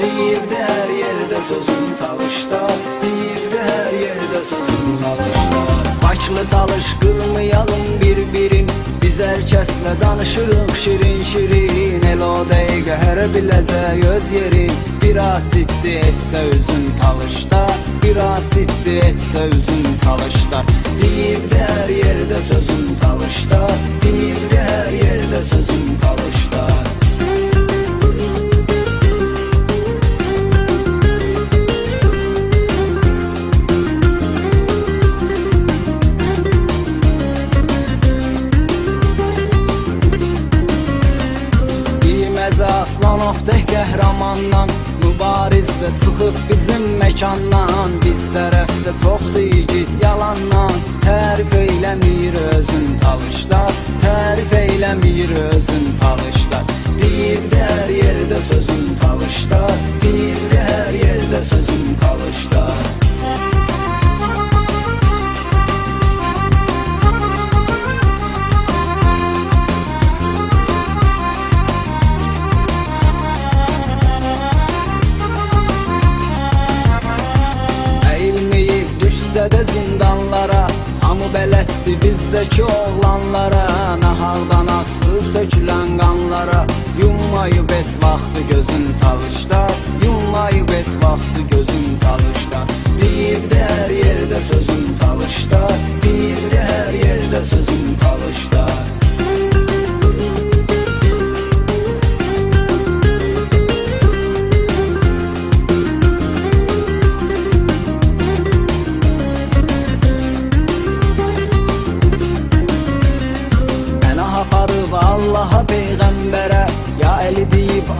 Deyirdi her yerdə sözüm talışda Deyirdi her yerdə sözüm talışda Baklı talış qırmayalım bir-birin Biz hər kəslə danışırıq şirin-şirin El o dəqiqə hərə biləcək öz yerin Biraz siddi etsə üzün talışda Biraz siddi etsə üzün talışda Deyirdi hər yerdə sözüm talışda Tək qəhrəmandan Mübarizdə çıxıb bizim məkandan Biz tərəfdə çoxdur igid yalandan. Tərif eyləmir özün talışlar. Tərif eyləmir özün talışlar. Deyirdi hər yerdə sözün talışlar. Deyirdi hər yerdə sözün talışlar zindanlara Hamı bələddi bizdəki oğlanlara. Nahaqdan haqsız tökülən qanlara Yummayıb es vaxtı gözün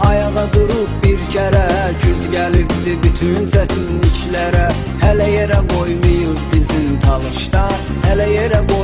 ayağa durub bir kərə Güz gəlibdi bütün çətinliklərə Hələ yerə qoymayıb dizin talışda Hələ yerə qoymayıb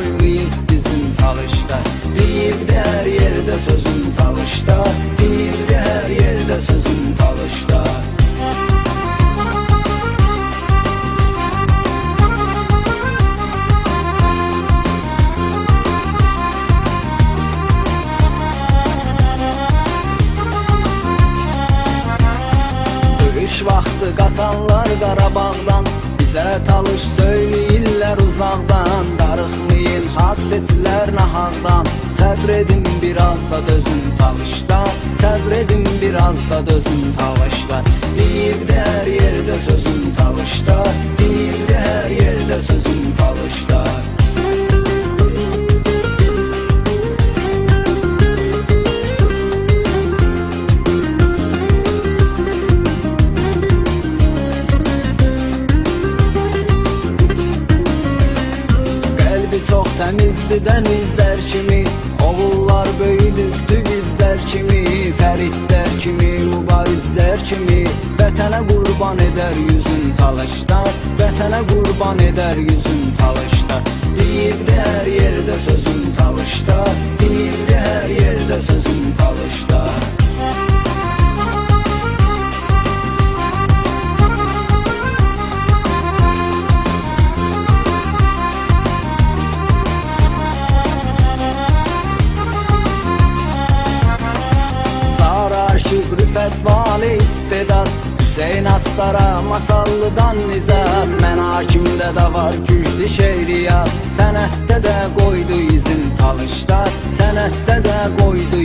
Qaçanlar Qarabağdan Bizə talış söyləyirlər uzaqdan Darıxmayın haqq seçilər nahaqdan Səbr biraz da dözün talışda Səbr edin biraz da dözün talışda Deyirdi hər yerdə sözün talışda Təmizdir dənizlər kimi? Oğullar böyüdübdü bizlər kimi? Fəridlər kimi, mübarizlər kimi? Vətənə qurban edər yüzün talışlar Vətənə qurban edər yüzün talışlar Deyirdi hər yerdə sözün talışlar İstedad Hüseyin Astara masallıdan nizat. Mən hakimdə də var güclü şeiriyat Sənətdə də qoydu izin talışlar. Sənətdə də qoydu